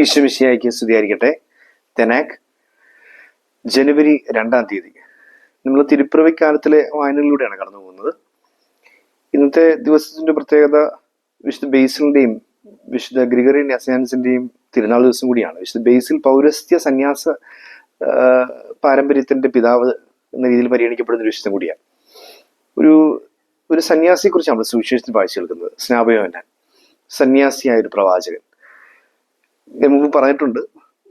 ഈശ്വമിശിയായിക്ക് സ്തുതിയായിരിക്കട്ടെ. തെനാക് ജനുവരി രണ്ടാം തീയതി. നമ്മൾ തിരുപ്പിറവിക്കാലത്തിലെ വായനകളിലൂടെയാണ് കടന്നു പോകുന്നത്. ഇന്നത്തെ ദിവസത്തിന്റെ പ്രത്യേകത വിശുദ്ധ ബേസിലിന്റെയും വിശുദ്ധ ഗ്രിഗറിയൻ അസയാൻസിന്റെയും തിരുനാൾ ദിവസം കൂടിയാണ്. വിശുദ്ധ ബേസിൽ പൗരസ്ത്യ സന്യാസ പാരമ്പര്യത്തിന്റെ പിതാവ് എന്ന രീതിയിൽ പരിഗണിക്കപ്പെടുന്ന ഒരു വിശുദ്ധം കൂടിയാണ്. ഒരു ഒരു സന്യാസിയെ കുറിച്ച് നമ്മൾ സുവിശേഷത്തിൽ വായിച്ചു കേൾക്കുന്നത്. സ്നാപയോഹന്നാൻ സന്യാസിയായ ഒരു പ്രവാചകൻ. മുമ്പ് പറഞ്ഞിട്ടുണ്ട്.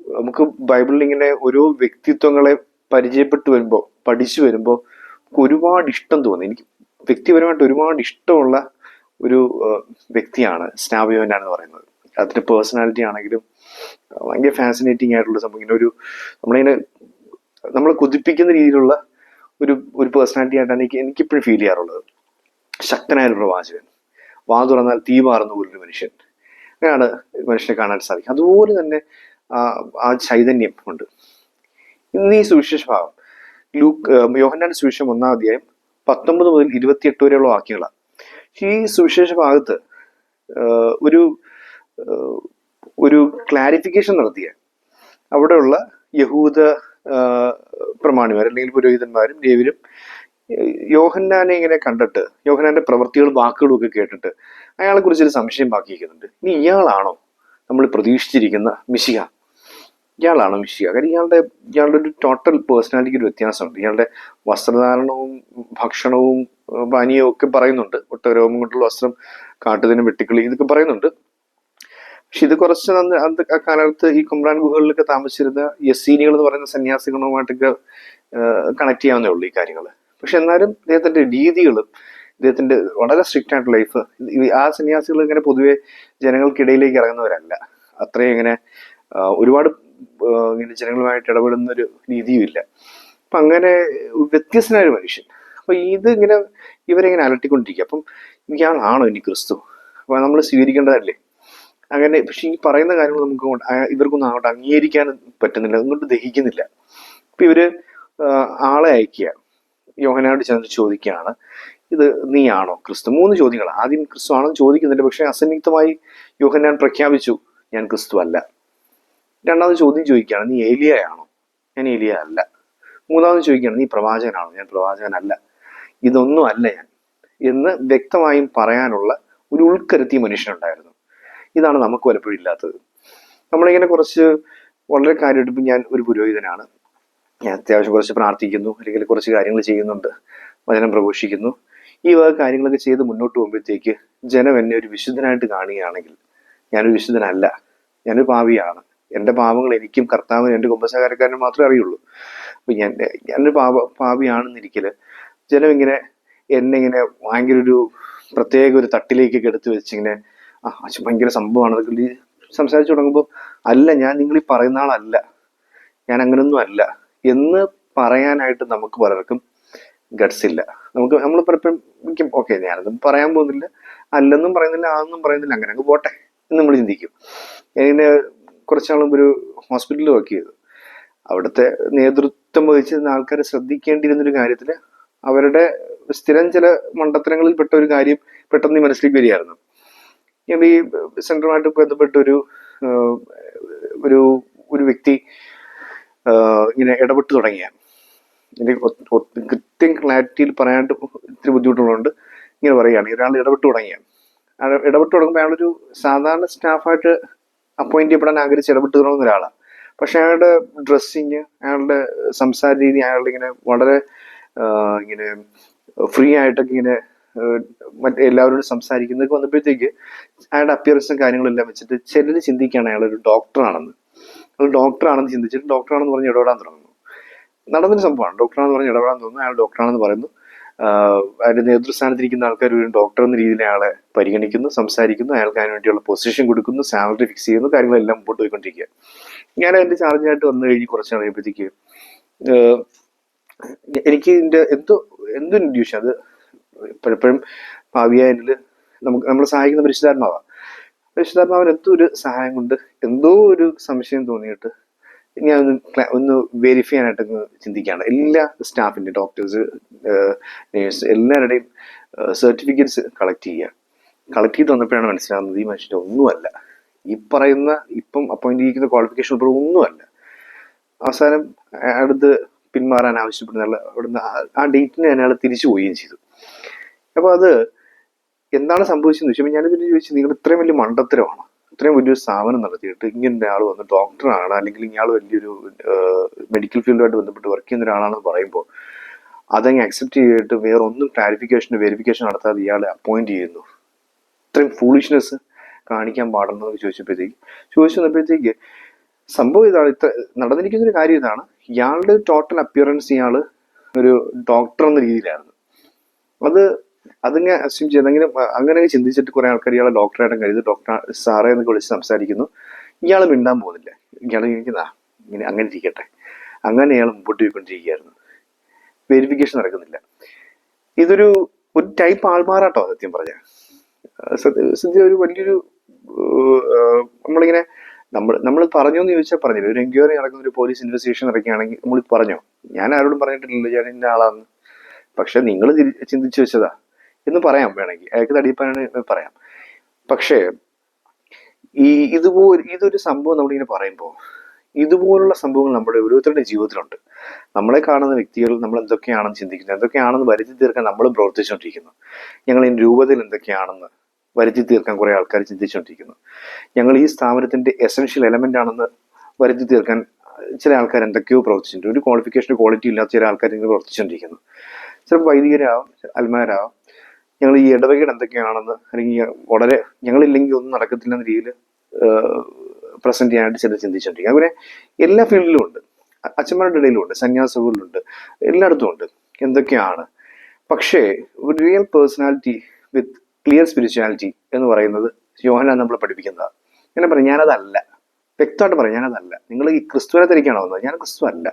നമുക്ക് ബൈബിളിൽ ഇങ്ങനെ ഓരോ വ്യക്തിത്വങ്ങളെ പരിചയപ്പെട്ടു വരുമ്പോൾ പഠിച്ചു വരുമ്പോൾ ഒരുപാട് ഇഷ്ടം തോന്നി. എനിക്ക് വ്യക്തിപരമായിട്ട് ഒരുപാട് ഇഷ്ടമുള്ള ഒരു വ്യക്തിയാണ് സ്നാപയോനാൻ എന്ന് പറയുന്നത്. അതിന്റെ പേഴ്സണാലിറ്റി ആണെങ്കിലും ഭയങ്കര ഫാസിനേറ്റിംഗ് ആയിട്ടുള്ള സംഭവം. ഇങ്ങനെ ഒരു നമ്മളിങ്ങനെ നമ്മളെ കുതിപ്പിക്കുന്ന രീതിയിലുള്ള ഒരു ഒരു പേഴ്സണാലിറ്റി ആയിട്ടാണ് എനിക്ക് എനിക്കിപ്പോഴും ഫീൽ ചെയ്യാറുള്ളത്. ശക്തനായ ഒരു പ്രവാചകൻ. വാ തുറന്നാൽ തീ മാറുന്ന പോലൊരു മനുഷ്യൻ. അങ്ങനെയാണ് മനുഷ്യനെ കാണാൻ സാധിക്കും അതുപോലെ തന്നെ ആ ചൈതന്യം ഉണ്ട് ഇന്ന് ഈ സുവിശേഷ ഭാഗം ലൂക്ക് യോഹന്നാന്റെ സുവിശേഷം ഒന്നാം അധ്യായം പത്തൊമ്പത് മുതൽ ഇരുപത്തിയെട്ട് വരെയുള്ള വാക്യങ്ങളാണ്. ഈ സുവിശേഷ ഭാഗത്ത് ഒരു ഒരു ക്ലാരിഫിക്കേഷൻ നടത്തിയ അവിടെയുള്ള യഹൂദ പ്രമാണിമാർ അല്ലെങ്കിൽ പുരോഹിതന്മാരും ദേവരും യോഹന്നാനെ ഇങ്ങനെ കണ്ടിട്ട് യോഹന്നാന്റെ പ്രവൃത്തികളും വാക്കുകളും ഒക്കെ കേട്ടിട്ട് അയാളെ കുറിച്ച് ഒരു സംശയം ബാക്കിയിരിക്കുന്നുണ്ട്. ഇനി ഇയാളാണോ നമ്മൾ പ്രതീക്ഷിച്ചിരിക്കുന്ന മിശിക ഇയാളാണോ മിശിക കാര്യം ഇയാളുടെ ഇയാളുടെ ഒരു ടോട്ടൽ പേഴ്സണാലിറ്റിക്ക് ഒരു വ്യത്യാസമുണ്ട്. ഇയാളുടെ വസ്ത്രധാരണവും ഭക്ഷണവും പാനീയവും ഒക്കെ പറയുന്നുണ്ട്. ഒട്ടരോമം കൊണ്ടുള്ള വസ്ത്രം കാട്ടുതിനും വെട്ടിക്കിളി ഇതൊക്കെ പറയുന്നുണ്ട്. പക്ഷെ ഇത് കുറച്ച് അന്ന് അന്ന് ആ കാലത്ത് ഈ കുമ്രാൻ ഗുഹകളിലൊക്കെ താമസിച്ചിരുന്ന യസീനികൾ എന്ന് പറയുന്ന സന്യാസികളുമായിട്ടൊക്കെ കണക്ട് ചെയ്യാവുന്നേ ഉള്ളൂ ഈ കാര്യങ്ങൾ പക്ഷെ എന്നാലും അദ്ദേഹത്തിന്റെ രീതികളും ഇദ്ദേഹത്തിന്റെ വളരെ സ്ട്രിക്റ്റ് ആയിട്ടുള്ള ലൈഫ് ആ സന്യാസികൾ ഇങ്ങനെ പൊതുവെ ജനങ്ങൾക്കിടയിലേക്ക് ഇറങ്ങുന്നവരല്ല. അത്രയും ഇങ്ങനെ ഒരുപാട് ഇങ്ങനെ ജനങ്ങളുമായിട്ട് ഇടപെടുന്ന ഒരു രീതിയും ഇല്ല. അപ്പൊ അങ്ങനെ വ്യത്യസ്തനായ മനുഷ്യൻ. അപ്പൊ ഇത് ഇങ്ങനെ ഇവരെങ്ങനെ അലട്ടിക്കൊണ്ടിരിക്കുക. അപ്പം ഇയാളാണോ ഇനി ക്രിസ്തു? അപ്പൊ നമ്മൾ സ്വീകരിക്കേണ്ടതല്ലേ? അങ്ങനെ പക്ഷെ ഈ പറയുന്ന കാര്യങ്ങൾ നമുക്ക് ഇവർക്കൊന്നും അങ്ങോട്ട് അംഗീകരിക്കാൻ പറ്റുന്നില്ല. അതുകൊണ്ട് ദഹിക്കുന്നില്ല. അപ്പൊ ഇവർ ആളെ അയക്കുക. യോഹനോട് ചെന്ന് ചോദിക്കുകയാണ് ഇത് നീയാണോ ക്രിസ്തു? മൂന്ന് ചോദ്യങ്ങൾ. ആദ്യം ക്രിസ്തു ആണെന്ന് ചോദിക്കുന്നില്ല പക്ഷെ അസന്നിഗ്ധമായി യോഹന്നാൻ പ്രഖ്യാപിച്ചു ഞാൻ ക്രിസ്തു അല്ല രണ്ടാമത് ചോദ്യം ചോദിക്കുകയാണ് നീ ഏലിയയാണോ? ഞാൻ ഏലിയ അല്ല. മൂന്നാമത് ചോദിക്കുകയാണ് നീ പ്രവാചകനാണോ? ഞാൻ പ്രവാചകനല്ല. ഇതൊന്നും അല്ല ഞാൻ. എന്ന് വ്യക്തമായും പറയാനുള്ള ഒരു ഉൾക്കരുത്തി മനുഷ്യനുണ്ടായിരുന്നു. ഇതാണ് നമുക്ക് പലപ്പോഴും ഇല്ലാത്തത്. നമ്മളിങ്ങനെ കുറച്ച് വളരെ കാര്യമായിട്ട് ഇപ്പം ഞാൻ ഒരു പുരോഹിതനാണ്. ഞാൻ അത്യാവശ്യം കുറച്ച് പ്രാർത്ഥിക്കുന്നു അല്ലെങ്കിൽ കുറച്ച് കാര്യങ്ങൾ ചെയ്യുന്നുണ്ട്. വചനം പ്രഘോഷിക്കുന്നു. ഈ വക കാര്യങ്ങളൊക്കെ ചെയ്ത് മുന്നോട്ട് പോകുമ്പോഴത്തേക്ക് ജനം എന്നെ ഒരു വിശുദ്ധനായിട്ട് കാണുകയാണെങ്കിൽ ഞാനൊരു വിശുദ്ധനല്ല ഞാനൊരു പാവിയാണ് എന്റെ പാപങ്ങൾ എനിക്കും കർത്താവിനും എന്റെ കുമ്പസാകാരക്കാരനും മാത്രമേ അറിയുള്ളൂ. അപ്പൊ ഞാൻ ഞാനൊരു പാപ പാവിയാണെന്നിരിക്കൽ ജനം ഇങ്ങനെ എന്നെ ഇങ്ങനെ ഭയങ്കര ഒരു പ്രത്യേക ഒരു തട്ടിലേക്കൊക്കെ എടുത്തു വെച്ചിങ്ങനെ ആ ഭയങ്കര സംഭവമാണ്. അതൊക്കെ സംസാരിച്ചു തുടങ്ങുമ്പോൾ അല്ല ഞാൻ നിങ്ങൾ ഈ പറയുന്ന ആളല്ല. ഞാൻ അങ്ങനൊന്നും അല്ല. എന്ന് പറയാനായിട്ട് നമുക്ക് പലർക്കും ഗട്സ് ഇല്ല. നമുക്ക് നമ്മൾ പലപ്പോഴും ഓക്കെ ഞാനതും പറയാൻ പോകുന്നില്ല. അല്ലെന്നും പറയുന്നില്ല ആണെന്നും പറയുന്നില്ല. അങ്ങനെ അങ്ങ് പോട്ടെ എന്ന് നമ്മൾ ചിന്തിക്കും. ഞാനിങ്ങനെ കുറച്ച് നാളും ഒരു ഹോസ്പിറ്റലിൽ വർക്ക് ചെയ്തു. അവിടുത്തെ നേതൃത്വം വഹിച്ചിരുന്ന ആൾക്കാരെ ശ്രദ്ധിക്കേണ്ടിയിരുന്ന ഒരു കാര്യത്തിൽ അവരുടെ സ്ഥിരം ചില മണ്ടത്തരങ്ങളിൽ പെട്ട ഒരു കാര്യം പെട്ടെന്ന് മനസ്സിലേക്ക് വരികയായിരുന്നു. ഞാൻ ഈ സെന്ററുമായിട്ട് ബന്ധപ്പെട്ട ഒരു ഒരു ഒരു വ്യക്തി ഇങ്ങനെ ഇടപെട്ട് തുടങ്ങിയ കൃത്യം ക്ലാരിറ്റിയിൽ പറയാണ്ട് ഇത്തിരി ബുദ്ധിമുട്ടുള്ളതുകൊണ്ട് ഇങ്ങനെ പറയുകയാണ്. ഒരാൾ ഇടപെട്ട് തുടങ്ങിയാണ്. ഇടപെട്ട് തുടങ്ങുമ്പോൾ അയാളൊരു സാധാരണ സ്റ്റാഫായിട്ട് അപ്പോയിന്റ് ചെയ്യപ്പെടാൻ ആഗ്രഹിച്ച് ഇടപെട്ട് തുടങ്ങുന്ന ഒരാളാണ്. പക്ഷെ അയാളുടെ ഡ്രസ്സിങ് അയാളുടെ സംസാര രീതി അയാളുടെ ഇങ്ങനെ വളരെ ഇങ്ങനെ ഫ്രീ ആയിട്ടൊക്കെ ഇങ്ങനെ മറ്റേ എല്ലാവരോടും സംസാരിക്കുന്നതൊക്കെ വന്നപ്പോഴത്തേക്ക് അയാളുടെ അപ്പിയറൻസും കാര്യങ്ങളെല്ലാം വെച്ചിട്ട് ചിലർ ചിന്തിക്കുകയാണ് അയാളൊരു ഡോക്ടറാണെന്ന്. അയാൾ ഡോക്ടറാണെന്ന് ചിന്തിച്ചിട്ട് ഡോക്ടറാണെന്ന് പറഞ്ഞ് ഇടപെടാൻ തുടങ്ങുന്നു. നടന്നൊരു സംഭവമാണ്. ഡോക്ടറാണെന്ന് പറഞ്ഞ് ഇടപെടാൻ തോന്നുന്നു. അയാൾ ഡോക്ടറാണെന്ന് പറയുന്നു. അതിന്റെ നേതൃസ്ഥാനത്തിരിക്കുന്ന ആൾക്കാർ ഒരു ഡോക്ടർ എന്ന രീതിയിൽ അയാളെ പരിഗണിക്കുന്നു സംസാരിക്കുന്നു അയാൾക്ക് അതിന് വേണ്ടിയുള്ള പൊസിഷൻ കൊടുക്കുന്നു സാലറി ഫിക്സ് ചെയ്യുന്നു കാര്യങ്ങളെല്ലാം മുമ്പോട്ട് പോയിക്കൊണ്ടിരിക്കുക. ഞാൻ അതിന്റെ ചാർജായിട്ട് വന്നു കഴിഞ്ഞ് കുറച്ച് കഴിയുമ്പോഴത്തേക്ക് എനിക്ക് ഇതിന്റെ എന്തോ എന്തോ ഇൻഡ്യൂഷൻ അത് പലപ്പോഴും ഭാവിയായതിൽ നമുക്ക് നമ്മളെ സഹായിക്കുന്ന പരിശുദ്ധാത്മാവാണ് പരിശുദ്ധാത്മാവിന് എന്തോ ഒരു സഹായം കൊണ്ട് എന്തോ ഒരു സംശയം തോന്നിയിട്ട് ഞാൻ ഒന്ന് ഒന്ന് വെരിഫൈ ചെയ്യാനായിട്ട് ചിന്തിക്കുകയാണ് എല്ലാ സ്റ്റാഫിന്റെ ഡോക്ടേഴ്സ് നേഴ്സ് എല്ലാവരുടെയും സർട്ടിഫിക്കറ്റ്സ് കളക്ട് ചെയ്യുക കളക്ട് ചെയ്ത് വന്നപ്പോഴാണ് മനസ്സിലാകുന്നത് ഈ മനുഷ്യന്റെ ഒന്നുമല്ല. ഈ പറയുന്ന ഇപ്പം അപ്പോയിന്റ് ചെയ്യിക്കുന്ന ക്വാളിഫിക്കേഷൻ ഉൾപ്പെടെ ഒന്നുമല്ല. അവസാനം അടുത്ത് പിന്മാറാൻ ആവശ്യപ്പെടുന്ന അവിടുന്ന് ആ ഡേറ്റിന് തന്നെ അയാൾ തിരിച്ചു പോവുകയും ചെയ്തു. അപ്പോൾ അത് എന്താണ് സംഭവിച്ചതെന്ന് ചോദിച്ചപ്പോൾ ഞാനിതിന് ചോദിച്ചു നിങ്ങൾ ഇത്രയും വലിയ മണ്ടത്തരമാണ്? ഇത്രയും വലിയൊരു സ്ഥാപനം നടത്തിയിട്ട് ഇങ്ങനെ ആൾ വന്ന് ഡോക്ടറാണ് അല്ലെങ്കിൽ ഇയാൾ വലിയൊരു മെഡിക്കൽ ഫീൽഡുമായിട്ട് ബന്ധപ്പെട്ട് വർക്ക് ചെയ്യുന്ന ഒരാളാണെന്ന് പറയുമ്പോൾ അതങ്ങ് അക്സെപ്റ്റ് ചെയ്തിട്ട് വേറെ ഒന്നും ക്ലാരിഫിക്കേഷൻ വെരിഫിക്കേഷൻ നടത്താതെ ഇയാളെ അപ്പോയിന്റ് ചെയ്യുന്നു. ഇത്രയും ഫൂളിഷ്നെസ് കാണിക്കാൻ പാടുണ്ടോ എന്ന് ചോദിച്ചപ്പോഴത്തേക്ക് ചോദിച്ചു വന്നപ്പോഴത്തേക്ക് സംഭവം ഇതാണ് ഇത്ര നടന്നിരിക്കുന്ന ഒരു കാര്യം ഇതാണ് ഇയാളുടെ ടോട്ടൽ അപ്പിയറൻസ് ഇയാൾ ഒരു ഡോക്ടർ എന്ന രീതിയിലായിരുന്നു. അത് അതിങ്ങനെ അസ്യൂം ചെയ്ത് അങ്ങനെ അങ്ങനെ ചിന്തിച്ചിട്ട് കുറെ ആൾക്കാർ ഇയാളെ ഡോക്ടറായിട്ട് കരുതി ഡോക്ടർ സാറേ എന്നൊക്കെ വിളിച്ച് സംസാരിക്കുന്നു. ഇയാൾ മിണ്ടാൻ പോകുന്നില്ല. ഇയാൾ ഇരിക്കുന്നതാ ഇങ്ങനെ അങ്ങനെ ഇരിക്കട്ടെ. അങ്ങനെ ഇയാൾ മുമ്പോട്ട് പോയിക്കൊണ്ടിരിക്കുകയായിരുന്നു. വെരിഫിക്കേഷൻ നടക്കുന്നില്ല. ഇതൊരു ഒരു ടൈപ്പ് ആൾമാറാട്ടോ സത്യം പറഞ്ഞ. സത്യം ഒരു വലിയൊരു നമ്മളിങ്ങനെ നമ്മൾ നമ്മൾ പറഞ്ഞു എന്ന് ചോദിച്ചാൽ പറഞ്ഞില്ല. ഒരു എൻക്വയറി നടക്കുന്ന ഒരു പോലീസ് ഇൻവെസ്റ്റിഗേഷൻ നടക്കുകയാണെങ്കിൽ നമ്മൾ പറഞ്ഞോ? ഞാൻ ആരോടും പറഞ്ഞിട്ടില്ലല്ലോ ഞാൻ ഇന്ന ആളാന്ന്. പക്ഷെ നിങ്ങൾ ചിന്തിച്ചു വെച്ചതാ. എന്ന് പറയാം വേണമെങ്കിൽ. അയാൾക്ക് തടിയപ്പാനാണ് പറയാം. പക്ഷേ ഈ ഇതുപോലെ ഇതൊരു സംഭവം നമ്മളിങ്ങനെ പറയുമ്പോൾ ഇതുപോലുള്ള സംഭവങ്ങൾ നമ്മുടെ ഓരോരുത്തരുടെ ജീവിതത്തിലുണ്ട്. നമ്മളെ കാണുന്ന വ്യക്തികൾ നമ്മൾ എന്തൊക്കെയാണെന്ന് ചിന്തിക്കുന്നത് എന്തൊക്കെയാണെന്ന് വരുത്തി തീർക്കാൻ നമ്മൾ പ്രവർത്തിച്ചുകൊണ്ടിരിക്കുന്നു. ഞങ്ങൾ ഈ രൂപത്തിൽ എന്തൊക്കെയാണെന്ന് വരുത്തി തീർക്കാൻ കുറെ ആൾക്കാർ ചിന്തിച്ചുകൊണ്ടിരിക്കുന്നു. ഞങ്ങൾ ഈ സ്ഥാപനത്തിന്റെ എസെൻഷ്യൽ എലമെന്റ് ആണെന്ന് വരുത്തി തീർക്കാൻ ചില ആൾക്കാർ എന്തൊക്കെയോ പ്രവർത്തിച്ചിട്ടുണ്ട്. ഒരു ക്വാളിഫിക്കേഷൻ ക്വാളിറ്റി ഇല്ലാത്ത ചില ആൾക്കാർ ഇങ്ങനെ പ്രവർത്തിച്ചുകൊണ്ടിരിക്കുന്നു. ചിലപ്പോൾ വൈദികരാവാം അൽമാരാവാം ഞങ്ങൾ ഈ ഇടവകയുടെ എന്തൊക്കെയാണെന്ന് അല്ലെങ്കിൽ വളരെ ഞങ്ങളില്ലെങ്കിൽ ഒന്നും നടക്കത്തില്ല എന്ന രീതിയിൽ പ്രസന്റ് ചെയ്യാനായിട്ട് ചിലർ ചിന്തിച്ചിട്ടുണ്ട് അങ്ങനെ എല്ലാ ഫീൽഡിലും ഉണ്ട്. അച്ഛന്മാരുടെ ഇടയിലും ഉണ്ട് സന്യാസികളിലുണ്ട് എല്ലായിടത്തും ഉണ്ട്. എന്തൊക്കെയാണ്? പക്ഷേ ഒരു real personality with clear spirituality എന്ന് പറയുന്നത് യോഹന നമ്മളെ പഠിപ്പിക്കുന്നതാണ്. ഞാൻ പറയും ഞാനതല്ല. വ്യക്തമായിട്ട് പറയാം ഞാനതല്ല. നിങ്ങൾ ഈ ക്രിസ്തുവിനെ തിരിക്കാണോ വന്നത് ഞാൻ ക്രിസ്തു അല്ല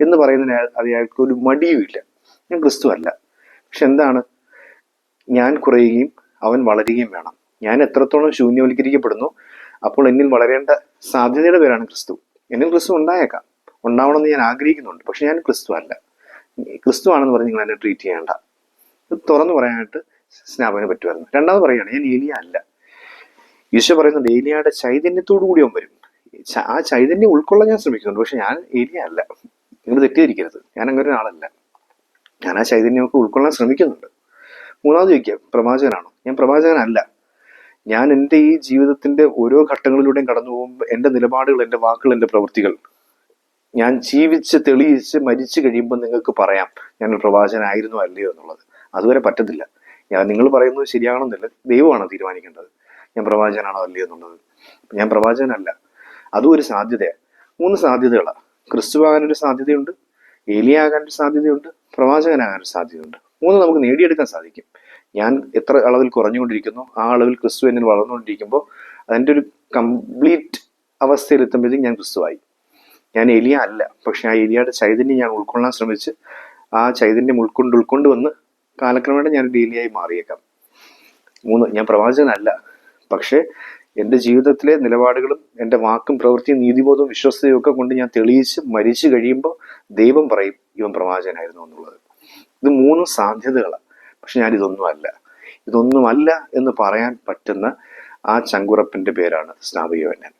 എന്ന് പറയുന്നതിന് അത് അയാൾക്ക് ഒരു മടിയുമില്ല. ഞാൻ ക്രിസ്തു അല്ല പക്ഷെ എന്താണ്? ഞാൻ കുറയുകയും അവൻ വളരുകയും വേണം. ഞാൻ എത്രത്തോളം ശൂന്യവൽക്കരിക്കപ്പെടുന്നു അപ്പോൾ എന്നിൽ വളരേണ്ട സാധ്യതയുടെ പേരാണ് ക്രിസ്തു. എന്നിൽ ക്രിസ്തു ഉണ്ടായേക്കാം. ഉണ്ടാവണമെന്ന് ഞാൻ ആഗ്രഹിക്കുന്നുണ്ട് പക്ഷെ ഞാൻ ക്രിസ്തു അല്ല. ക്രിസ്തു ആണെന്ന് പറഞ്ഞ് നിങ്ങൾ എന്നെ ട്രീറ്റ് ചെയ്യേണ്ട. ഇത് തുറന്നു പറയാനായിട്ട് സ്നാപകന് പറ്റുമായിരുന്നു. രണ്ടാമത് പറയുകയാണ് ഞാൻ ഏലിയ അല്ല. ഈശോ പറയുന്നുണ്ട് ഏലിയയുടെ ചൈതന്യത്തോടു കൂടി അവൻ വരും. ആ ചൈതന്യം ഉൾക്കൊള്ളാൻ ഞാൻ ശ്രമിക്കുന്നുണ്ട് പക്ഷെ ഞാൻ ഏലിയ അല്ല. നിങ്ങൾ തെറ്റിദ്ധരിക്കരുത്. ഞാൻ അങ്ങനെ ഒരാളല്ല. ഞാൻ ആ ചൈതന്യമൊക്കെ ഉൾക്കൊള്ളാൻ ശ്രമിക്കുന്നുണ്ട്. മൂന്നാമത് ചോദിക്കാം പ്രവാചകനാണോ? ഞാൻ പ്രവാചകനല്ല. ഞാൻ എന്റെ ഈ ജീവിതത്തിന്റെ ഓരോ ഘട്ടങ്ങളിലൂടെയും കടന്നു പോകുമ്പോൾ എന്റെ നിലപാടുകൾ എന്റെ വാക്കുകൾ എന്റെ പ്രവൃത്തികൾ. ഞാൻ ജീവിച്ച് തെളിയിച്ച് മരിച്ചു കഴിയുമ്പോൾ നിങ്ങൾക്ക് പറയാം ഞാൻ ഒരു പ്രവാചകനായിരുന്നോ അല്ലയോ എന്നുള്ളത്. അതുവരെ പറ്റത്തില്ല. ഞാൻ നിങ്ങൾ പറയുന്നത് ശരിയാണെന്നില്ല ദൈവമാണ് തീരുമാനിക്കേണ്ടത്. ഞാൻ പ്രവാചകനാണോ അല്ലയോ എന്നുള്ളത്. ഞാൻ പ്രവാചകനല്ല. അതും ഒരു സാധ്യതയാണ് മൂന്ന് സാധ്യതകളാണ് ക്രിസ്തുവാകാനൊരു സാധ്യതയുണ്ട് ഏലിയാകാനൊരു സാധ്യതയുണ്ട് പ്രവാചകനാകാനൊരു സാധ്യതയുണ്ട്. മൂന്ന് നമുക്ക് നേടിയെടുക്കാൻ സാധിക്കും. ഞാൻ എത്ര അളവിൽ കുറഞ്ഞുകൊണ്ടിരിക്കുന്നു ആ അളവിൽ ക്രിസ്തു എന്നിൽ വളർന്നുകൊണ്ടിരിക്കുമ്പോൾ അതിന്റെ ഒരു കംപ്ലീറ്റ് അവസ്ഥയിലെത്തുമ്പോഴേക്കും ഞാൻ ക്രിസ്തുവായി. ഞാൻ എലിയ അല്ല പക്ഷെ ആ എലിയയുടെ ചൈതന്യം ഞാൻ ഉൾക്കൊള്ളാൻ ശ്രമിച്ച് ആ ചൈതന്യം ഉൾക്കൊണ്ട് ഉൾക്കൊണ്ട് വന്ന് കാലക്രമേണ ഞാൻ ഒരു എലിയായി മാറിയേക്കാം. മൂന്ന് ഞാൻ പ്രവാചകനല്ല പക്ഷേ എന്റെ ജീവിതത്തിലെ നിലപാടുകളും എന്റെ വാക്കും പ്രവൃത്തിയും നീതിബോധവും വിശ്വസ്തയും ഒക്കെ കൊണ്ട് ഞാൻ തെളിയിച്ച് മരിച്ചു കഴിയുമ്പോൾ ദൈവം പറയും ഇവൻ പ്രവാചകനായിരുന്നു എന്നുള്ളത്. ഇത് മൂന്ന് സാധ്യതകളാണ് പക്ഷെ ഞാൻ ഇതൊന്നും അല്ല. ഇതൊന്നുമല്ല എന്ന് പറയാൻ പറ്റുന്ന ആ ചങ്കുറപ്പിന്റെ പേരാണ് സ്നാപകവന്യൻ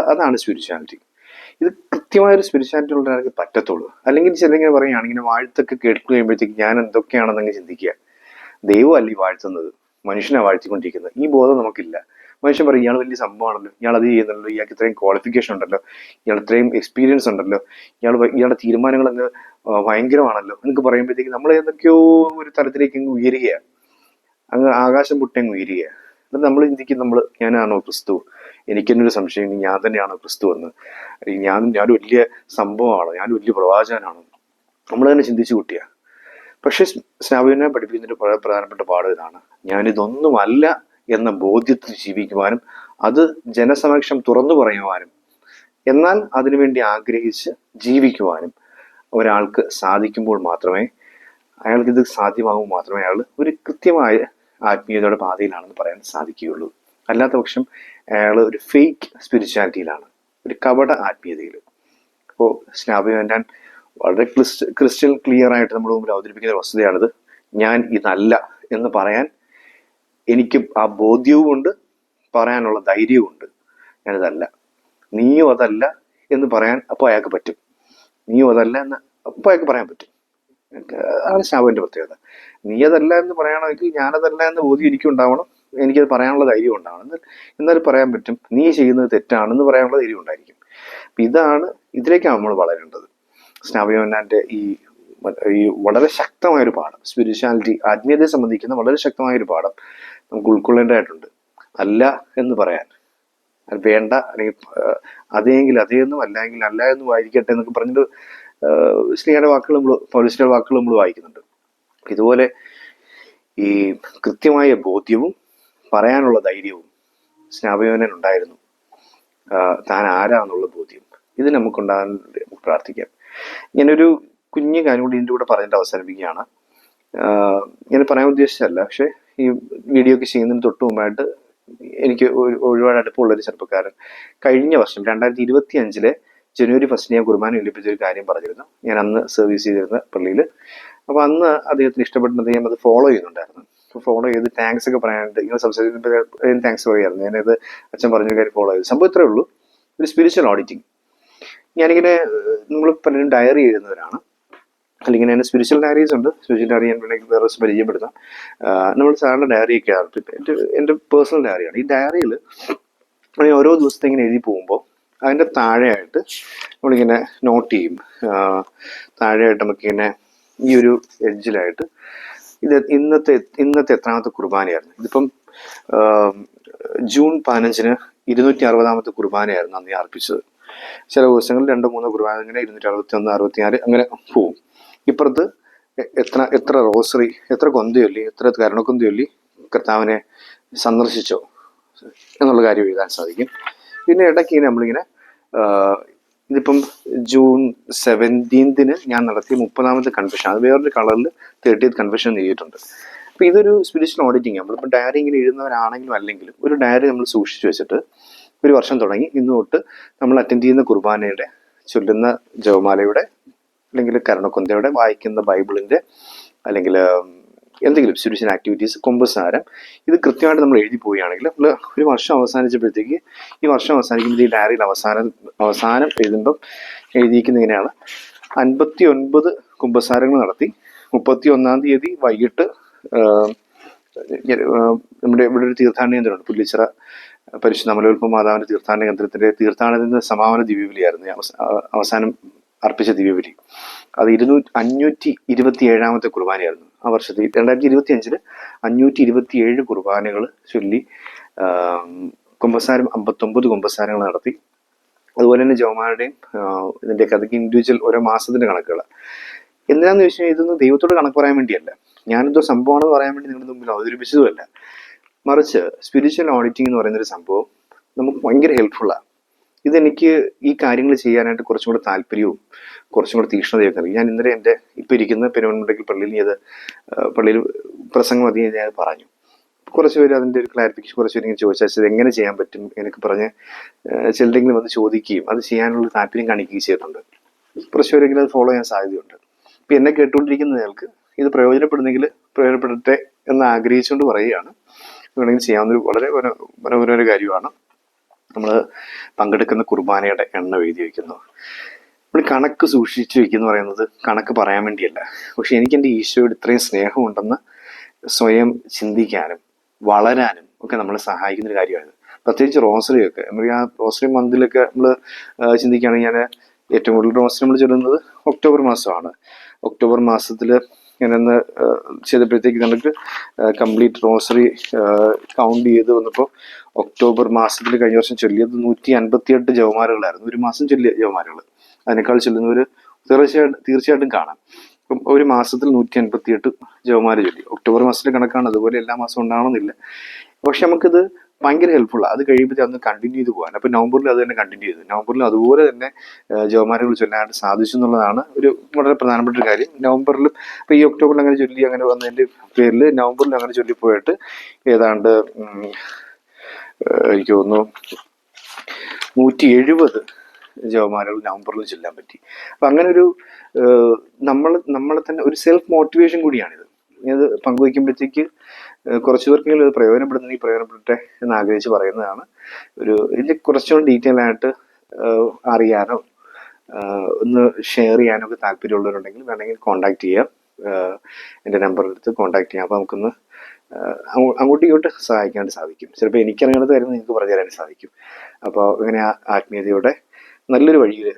അതാണ് സ്പിരിച്വാലിറ്റി ഇത് കൃത്യമായൊരു സ്പിരിച്വാലിറ്റി ഉള്ള ഒരാൾക്ക് പറ്റത്തുള്ളൂ. അല്ലെങ്കിൽ ചിലങ്ങനെ പറയുകയാണ് ഇങ്ങനെ വാഴ്ത്തൊക്കെ കേൾക്കുക കഴിയുമ്പോഴത്തേക്ക് ഞാൻ എന്തൊക്കെയാണെന്നങ്ങ് ചിന്തിക്കുക. ദൈവമല്ല ഈ വാഴ്ത്തുന്നത്. മനുഷ്യനെ വാഴ്ത്തിക്കൊണ്ടിരിക്കുന്നത്. ഈ ബോധം നമുക്കില്ല. മനുഷ്യൻ പറയും ഇയാൾ വലിയ സംഭവമാണല്ലോ. ഇയാൾ അത് ചെയ്യുന്നുണ്ടല്ലോ. ഇയാൾക്ക് ഇത്രയും ക്വാളിഫിക്കേഷൻ ഉണ്ടല്ലോ. ഇയാൾ ഇത്രയും എക്സ്പീരിയൻസ് ഉണ്ടല്ലോ. ഇയാൾ ഇയാളുടെ തീരുമാനങ്ങൾ അങ്ങ് ഭയങ്കരമാണല്ലോ. എന്നൊക്കെ പറയുമ്പോഴത്തേക്ക് നമ്മൾ എന്തൊക്കെയോ ഒരു തരത്തിലേക്ക് അങ്ങ് ഉയരുകയാണ്. അങ്ങ് ആകാശം പൊട്ടി അങ്ങ് ഉയരുകയാണ്. എന്നിട്ട് നമ്മൾ ചിന്തിക്കും നമ്മൾ ഞാനാണോ ക്രിസ്തു? എനിക്കെന്നൊരു സംശയം ഞാൻ തന്നെയാണോ ക്രിസ്തു എന്ന്? ഞാൻ ഞാൻ വലിയ സംഭവമാണോ. ഞാൻ വലിയ പ്രവാചകനാണ്. നമ്മൾ തന്നെ ചിന്തിച്ചു കൂട്ടിയ. പക്ഷെ സ്നാപകനെ പഠിപ്പിക്കുന്നൊരു പ്രധാനപ്പെട്ട പാഠം ഇതാണ്. ഞാനിതൊന്നുമല്ല എന്ന ബോധ്യത്തിൽ ജീവിക്കുവാനും അത് ജനസമക്ഷം തുറന്നു പറയുവാനും എന്നാൽ അതിനുവേണ്ടി ആഗ്രഹിച്ച് ജീവിക്കുവാനും ഒരാൾക്ക് സാധിക്കുമ്പോൾ മാത്രമേ അയാൾക്ക് ഇത് സാധ്യമാകുമ്പോൾ മാത്രമേ അയാൾ ഒരു കൃത്യമായ ആത്മീയതയുടെ പാതയിലാണെന്ന് പറയാൻ സാധിക്കുകയുള്ളൂ. അല്ലാത്ത പക്ഷം അയാൾ ഒരു ഫേക്ക് സ്പിരിച്വാലിറ്റിയിലാണ് ഒരു കപട ആത്മീയതയിൽ. അപ്പോൾ സ്നാപകൻ വളരെ ക്രിസ്റ്റ് ക്രിസ്റ്റൽ ക്ലിയർ ആയിട്ട് നമ്മുടെ മുമ്പിൽ അവതരിപ്പിക്കുന്ന വസ്തുതയാണിത്. ഞാൻ ഇതല്ല എന്ന് പറയാൻ എനിക്ക് ആ ബോധ്യവുമുണ്ട് പറയാനുള്ള ധൈര്യവുമുണ്ട്. ഞാനിതല്ല. നീയും അതല്ല എന്ന് പറയാൻ അപ്പോൾ അയാൾക്ക് പറ്റും. നീയും അതല്ല എന്ന് അപ്പോൾ അയാൾക്ക് പറയാൻ പറ്റും. അതാണ് ശാപന്റെ പ്രത്യേകത. നീ അതല്ല എന്ന് പറയണമെങ്കിൽ ഞാനതല്ല എന്ന് ബോധ്യം എനിക്കും ഉണ്ടാവണം എനിക്കത് പറയാനുള്ള ധൈര്യം ഉണ്ടാവണം എന്നാലും പറയാൻ പറ്റും. നീ ചെയ്യുന്നത് തെറ്റാണെന്ന് പറയാനുള്ള ധൈര്യം ഉണ്ടായിരിക്കും അപ്പൊ ഇതാണ് ഇതിലേക്കാണ് നമ്മൾ വളരേണ്ടത്. സ്നാപയോന്നാന്റെ ഈ ഈ വളരെ ശക്തമായൊരു പാഠം. സ്പിരിച്വാലിറ്റി ആത്മീയതയെ സംബന്ധിക്കുന്ന വളരെ ശക്തമായൊരു പാഠം. നമുക്ക് ഉൾക്കൊള്ളേണ്ടതായിട്ടുണ്ട്. അല്ല എന്ന് പറയാൻ. അത് വേണ്ട അല്ലെങ്കിൽ അതെങ്കിൽ അതേന്നും അല്ലെങ്കിൽ അല്ല എന്നും ആയിരിക്കട്ടെ എന്നൊക്കെ പറഞ്ഞിട്ട് ശ്രീയുടെ വാക്കുകൾ നമ്മൾ പൗലിസിന്റെ വാക്കുകൾ നമ്മൾ വായിക്കുന്നുണ്ട്. ഇതുപോലെ ഈ കൃത്യമായ ബോധ്യവും പറയാനുള്ള ധൈര്യവും സ്നാപയോനൻ ഉണ്ടായിരുന്നു. താൻ ആരാന്നുള്ള ബോധ്യം. ഇത് നമുക്കുണ്ടാകാൻ നമുക്ക് പ്രാർത്ഥിക്കാം. ഞാനൊരു കുഞ്ഞു കാര്യം കൂടി ഇതിന്റെ കൂടെ പറഞ്ഞിട്ട് അവസാനിപ്പിക്കുകയാണ്. ഞാൻ പറയാൻ ഉദ്ദേശിച്ചല്ല പക്ഷെ ഈ വീഡിയോ ഒക്കെ ചെയ്യുന്നതിന് തൊട്ട് മുമ്പായിട്ട് എനിക്ക് ഒരു- ഒരുപാട് അടുപ്പമുള്ള ഒരു ചെറുപ്പക്കാരൻ. കഴിഞ്ഞ വർഷം രണ്ടായിരത്തി ഇരുപത്തി അഞ്ചിലെ ജനുവരി ഫസ്റ്റിന് ഞാൻ കുർബാന ഏൽപ്പിച്ച ഒരു കാര്യം പറഞ്ഞിരുന്നു. ഞാൻ അന്ന് സർവീസ് ചെയ്തിരുന്ന പള്ളിയിൽ അപ്പോൾ അന്ന് അദ്ദേഹത്തിന് ഇഷ്ടപ്പെടുന്നത് ഞാൻ അത് ഫോളോ ചെയ്യുന്നുണ്ടായിരുന്നു. അപ്പോൾ ഫോളോ ചെയ്ത് താങ്ക്സ് ഒക്കെ പറയാനായിട്ട് ഇങ്ങനെ സംസാരിച്ചപ്പോൾ താങ്ക്സ് പറയായിരുന്നു ഞാനത് അച്ഛൻ പറഞ്ഞ കാര്യം ഫോളോ ചെയ്തു. സംഭവം ഇത്രയേ ഉള്ളൂ. ഒരു സ്പിരിച്വൽ ഓഡിറ്റിംഗ് ഞാനിങ്ങനെ നമ്മൾ പലരും ഡയറി എഴുതുന്നവരാണ്. അല്ലെങ്കിൽ അതിന് സ്പിരിച്വൽ ഡയറീസ് ഉണ്ട്. സ്പിരിച്വൽ ഡയറി ഞാൻ വേണമെങ്കിൽ വേറെ പരിചയപ്പെടുത്താം. നമ്മൾ സാറിന്റെ ഡയറിയൊക്കെ ആണ് എന്റെ എന്റെ പേഴ്സണൽ ഡയറിയാണ് ഈ ഡയറിയിൽ ഓരോ ദിവസത്തെ ഇങ്ങനെ എഴുതി പോകുമ്പോൾ അതിന്റെ താഴെയായിട്ട് നമ്മളിങ്ങനെ നോട്ട് ചെയ്യും. താഴെയായിട്ട് നമുക്കിങ്ങനെ ഈ ഒരു എഡ്ജിലായിട്ട് ഇത് ഇന്നത്തെ ഇന്നത്തെ എത്രാമത്തെ കുർബാനയായിരുന്നു. ഇതിപ്പം ജൂൺ പതിനഞ്ചിന് ഇരുന്നൂറ്റി അറുപതാമത്തെ കുർബാനയായിരുന്നു അന്ന് അർപ്പിച്ചത്. ചില ദിവസങ്ങളിൽ രണ്ടോ മൂന്നോ കുർബാന ഇങ്ങനെ ഇരുന്നൂറ്റി അറുപത്തി ഒന്ന് അറുപത്തിനാല് അങ്ങനെ പോവും ഇപ്പുറത്ത് എത്ര എത്ര റോസറി എത്ര കൊന്തയൊല്ലി എത്ര കരുണക്കൊന്തയൊല്ലി കർത്താവിനെ സന്ദർശിച്ചോ എന്നുള്ള കാര്യം എഴുതാൻ സാധിക്കും. പിന്നെ ഇടയ്ക്ക് നമ്മളിങ്ങനെ ഇതിപ്പം ജൂൺ സെവന്റീൻത്തിന് ഞാൻ നടത്തിയ മുപ്പതാമത്തെ കൺഫെഷൻ അത് വേറൊരു കളറിൽ തേർട്ടിയത് കൺഫെഷൻ ചെയ്തിട്ടുണ്ട് അപ്പോൾ ഇതൊരു സ്പിരിച്വൽ ഓഡിറ്റിംഗ് നമ്മളിപ്പോൾ ഡയറി ഇങ്ങനെ എഴുതുന്നവരാണെങ്കിലും അല്ലെങ്കിലും ഒരു ഡയറി നമ്മൾ സൂക്ഷിച്ചു വെച്ചിട്ട് ഒരു വർഷം തുടങ്ങി. ഇന്ന് തൊട്ട് നമ്മൾ അറ്റൻഡ് ചെയ്യുന്ന കുർബാനയുടെ ചൊല്ലുന്ന ജവമാലയുടെ അല്ലെങ്കിൽ കരണക്കുന്തയുടെ വായിക്കുന്ന ബൈബിളിന്റെ അല്ലെങ്കിൽ എന്തെങ്കിലും സ്പിരിച്വൽ ആക്ടിവിറ്റീസ് കൊമ്പസാരം ഇത് കൃത്യമായിട്ട് നമ്മൾ എഴുതി പോവുകയാണെങ്കിൽ നമ്മൾ ഒരു വർഷം അവസാനിച്ചപ്പോഴത്തേക്ക് ഈ വർഷം അവസാനിക്കുമ്പോൾ ഈ ഡയറിയിൽ അവസാനം അവസാനം എഴുതുമ്പം എഴുതിയിരിക്കുന്ന ഇങ്ങനെയാണ്. അൻപത്തി ഒൻപത് കുംഭസാരങ്ങൾ നടത്തി മുപ്പത്തി ഒന്നാം തീയതി വൈകിട്ട് നമ്മുടെ ഇവിടെ ഒരു തീർത്ഥാടന കേന്ദ്രമുണ്ട്. പുല്ലിച്ചിറ പരിശുദ്ധ അമലോൽപ്പ മാതാവിന്റെ തീർത്ഥാടന കേന്ദ്രത്തിന്റെ തീർത്ഥാടനത്തിന്റെ സമാപന ദിവ്യബലിയായിരുന്നു അവസാനം അർപ്പിച്ച ദിവ്യബലി അത് ഇരുന്നൂറ്റി അഞ്ഞൂറ്റി ഇരുപത്തി ഏഴാമത്തെ കുർബാനയായിരുന്നു. ആ വർഷത്തിൽ രണ്ടായിരത്തി ഇരുപത്തി അഞ്ചിൽ അഞ്ഞൂറ്റി ഇരുപത്തി ഏഴ് കുർബാനകൾ ചൊല്ലി കുമ്പസാരം അമ്പത്തൊമ്പത് കുമ്പസാരങ്ങൾ നടത്തി. അതുപോലെ തന്നെ ജവമാരുടെയും ഇതിന്റെയൊക്കെ അതൊക്കെ ഇൻഡിവിജ്വൽ ഓരോ മാസത്തിന്റെ കണക്കുകൾ എന്തിനാന്ന് ചോദിച്ചു കഴിഞ്ഞാൽ ഇതൊന്നും ദൈവത്തോട് കണക്ക് പറയാൻ വേണ്ടിയല്ല. ഞാനെന്തോ സംഭവമാണെന്ന് പറയാൻ വേണ്ടി നിങ്ങളുടെ മുമ്പിൽ അവതരിപ്പിച്ചതുമല്ല. മറിച്ച് സ്പിരിച്വൽ ഓഡിറ്റിംഗ് എന്ന് പറയുന്ന ഒരു സംഭവം നമുക്ക് ഭയങ്കര ഹെൽപ്ഫുള്ളാണ് ഇതെനിക്ക് ഈ കാര്യങ്ങൾ ചെയ്യാനായിട്ട് കുറച്ചും കൂടെ താല്പര്യവും കുറച്ചും കൂടെ തീക്ഷ്ണതയൊക്കെ അറിയും. ഞാൻ ഇന്നലെ എന്റെ ഇപ്പം ഇരിക്കുന്ന പെരുവൻമുണ്ടെങ്കിൽ പള്ളിയിൽ ഞാൻ പള്ളിയിൽ പ്രസംഗം അധികം ഞാൻ പറഞ്ഞു. കുറച്ച് പേര് അതിന്റെ ഒരു ക്ലാരിഫിക്കേഷൻ കുറച്ച് പേര് ഇങ്ങനെ ചോദിച്ചാൽ എങ്ങനെ ചെയ്യാൻ പറ്റും? എന്നൊക്കെ പറഞ്ഞ് ചിലരെങ്കിലും വന്ന് ചോദിക്കുകയും അത് ചെയ്യാനുള്ള താല്പര്യം കാണിക്കുകയും ചെയ്തിട്ടുണ്ട്. കുറച്ച് പേരെങ്കിലും അത് ഫോളോ ചെയ്യാൻ സാധ്യതയുണ്ട്. ഇപ്പം എന്നെ കേട്ടുകൊണ്ടിരിക്കുന്ന നിങ്ങൾക്ക് ഇത് പ്രയോജനപ്പെടുന്നെങ്കിൽ പ്രയോജനപ്പെടട്ടെ എന്ന് ആഗ്രഹിച്ചുകൊണ്ട് പറയുകയാണ്. വേണമെങ്കിൽ ചെയ്യാവുന്നൊരു വളരെ മനോ- മനോഹരമായ കാര്യമാണ്. നമ്മൾ പങ്കെടുക്കുന്ന കുർബാനയുടെ എണ്ണ എഴുതി വയ്ക്കുന്നു നമ്മൾ കണക്ക് സൂക്ഷിച്ചു വയ്ക്കുന്നു പറയുന്നത് കണക്ക് പറയാൻ വേണ്ടിയല്ല. പക്ഷെ എനിക്ക് എന്റെ ഈശോയോട് ഇത്രയും സ്നേഹമുണ്ടെന്ന് സ്വയം ചിന്തിക്കാനും വളരാനും ഒക്കെ നമ്മളെ സഹായിക്കുന്ന ഒരു കാര്യമാണ് പ്രത്യേകിച്ച് റോസറി ഒക്കെ നമുക്ക് ആ റോസറി മന്തിലൊക്കെ നമ്മൾ ചിന്തിക്കുകയാണെങ്കിൽ ഞാൻ ഏറ്റവും കൂടുതൽ റോസറി നമ്മൾ ചൊല്ലുന്നത് ഒക്ടോബർ മാസമാണ്. ഒക്ടോബർ മാസത്തിൽ ഞാനന്ന് ചെയ്തപ്പോഴത്തേക്ക് നമുക്ക് കംപ്ലീറ്റ് റോസറി കൗണ്ട് ചെയ്ത് വന്നപ്പോൾ ഒക്ടോബർ മാസത്തിൽ കഴിഞ്ഞ വർഷം ചൊല്ലിയത് നൂറ്റി അൻപത്തിയെട്ട് ജവമാരകളായിരുന്നു ഒരു മാസം ചൊല്ലിയ ജവമാരകൾ അതിനേക്കാൾ ചൊല്ലുന്നവർ തീർച്ചയായിട്ടും തീർച്ചയായിട്ടും കാണാം. ഇപ്പം ഒരു മാസത്തിൽ നൂറ്റി അൻപത്തിയെട്ട് ജവമാര ചൊല്ലി. ഒക്ടോബർ മാസത്തിൽ കണക്കാണ്. അതുപോലെ എല്ലാ മാസവും ഉണ്ടാവണമെന്നില്ല. പക്ഷെ നമുക്കിത് ഭയങ്കര ഹെൽപ്ഫുള്ളാണ് അത് കഴിയുമ്പോൾ അന്ന് കണ്ടിന്യൂ ചെയ്ത് പോകാൻ. അപ്പോൾ നവംബറിൽ അത് തന്നെ കണ്ടിന്യൂ ചെയ്തു. നവംബറിൽ അതുപോലെ തന്നെ ജവമാലകൾ ചൊല്ലാനായിട്ട് സാധിച്ചു എന്നുള്ളതാണ് ഒരു വളരെ പ്രധാനപ്പെട്ട ഒരു കാര്യം. നവംബറിലും ഇപ്പോൾ ഈ ഒക്ടോബറിൽ അങ്ങനെ ചൊല്ലി അങ്ങനെ വന്നതിന്റെ പേരിൽ നവംബറിൽ അങ്ങനെ ചൊല്ലിപ്പോയിട്ട് ഏതാണ്ട് എനിക്ക് തോന്നുന്നു നൂറ്റി എഴുപത് ജവമാലകൾ നവംബറിൽ ചൊല്ലാൻ പറ്റി. അപ്പം അങ്ങനെ ഒരു നമ്മൾ നമ്മളെ തന്നെ ഒരു സെൽഫ് മോട്ടിവേഷൻ കൂടിയാണിത്. ഇത് പങ്കുവയ്ക്കുമ്പോഴത്തേക്ക് കുറച്ച് പേർക്കെങ്കിലും ഇത് പ്രയോജനപ്പെടുന്നെങ്കിൽ പ്രയോജനപ്പെടട്ടെ എന്ന് ആഗ്രഹിച്ച് പറയുന്നതാണ്. ഒരു ഇതിന്റെ കുറച്ചുകൂടി ഡീറ്റെയിൽ ആയിട്ട് അറിയാനോ ഒന്ന് ഷെയർ ചെയ്യാനോ ഒക്കെ താല്പര്യമുള്ളവരുണ്ടെങ്കിൽ വേണമെങ്കിൽ കോൺടാക്ട് ചെയ്യാം. എന്റെ നമ്പർ എടുത്ത് കോൺടാക്ട് ചെയ്യാം. അപ്പോൾ നമുക്കൊന്ന് അങ്ങോട്ടും ഇങ്ങോട്ട് സഹായിക്കാനായിട്ട് സാധിക്കും. ചിലപ്പോൾ എനിക്കറിയാവുന്നത് കാര്യം നിങ്ങൾക്ക് പറഞ്ഞു തരാൻ സാധിക്കും. അപ്പോൾ ഇങ്ങനെ ആത്മീയതയുടെ നല്ലൊരു വഴിയിൽ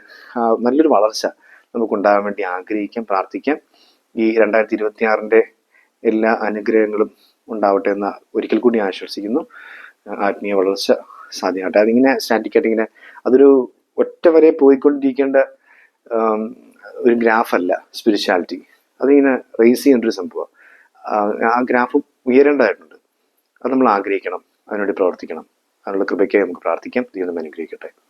നല്ലൊരു വളർച്ച നമുക്കുണ്ടാകാൻ വേണ്ടി ആഗ്രഹിക്കാം പ്രാർത്ഥിക്കാം. ഈ രണ്ടായിരത്തി ഇരുപത്തി ആറിന്റെ എല്ലാ അനുഗ്രഹങ്ങളും ഉണ്ടാവട്ടെ എന്ന് ഒരിക്കൽ കൂടി ആശ്വസിക്കുന്നു. ആത്മീയ വളർച്ച സാധ്യമാകട്ടെ. അതിങ്ങനെ സ്റ്റാറ്റിക് ആയിട്ട് ഇങ്ങനെ അതൊരു ഒറ്റ വരെ പോയിക്കൊണ്ടിരിക്കേണ്ട ഒരു ഗ്രാഫല്ല സ്പിരിച്വാലിറ്റി അതിങ്ങനെ റേസ് ചെയ്യേണ്ട ഒരു സംഭവം. ആ ഗ്രാഫ് ഉയരേണ്ടതായിട്ടുണ്ട്. അത് നമ്മൾ ആഗ്രഹിക്കണം. അതിനുവേണ്ടി പ്രവർത്തിക്കണം. അതിനുള്ള കൃപയ്ക്കായി നമുക്ക് പ്രാർത്ഥിക്കാം. ദൈവം അനുഗ്രഹിക്കട്ടെ.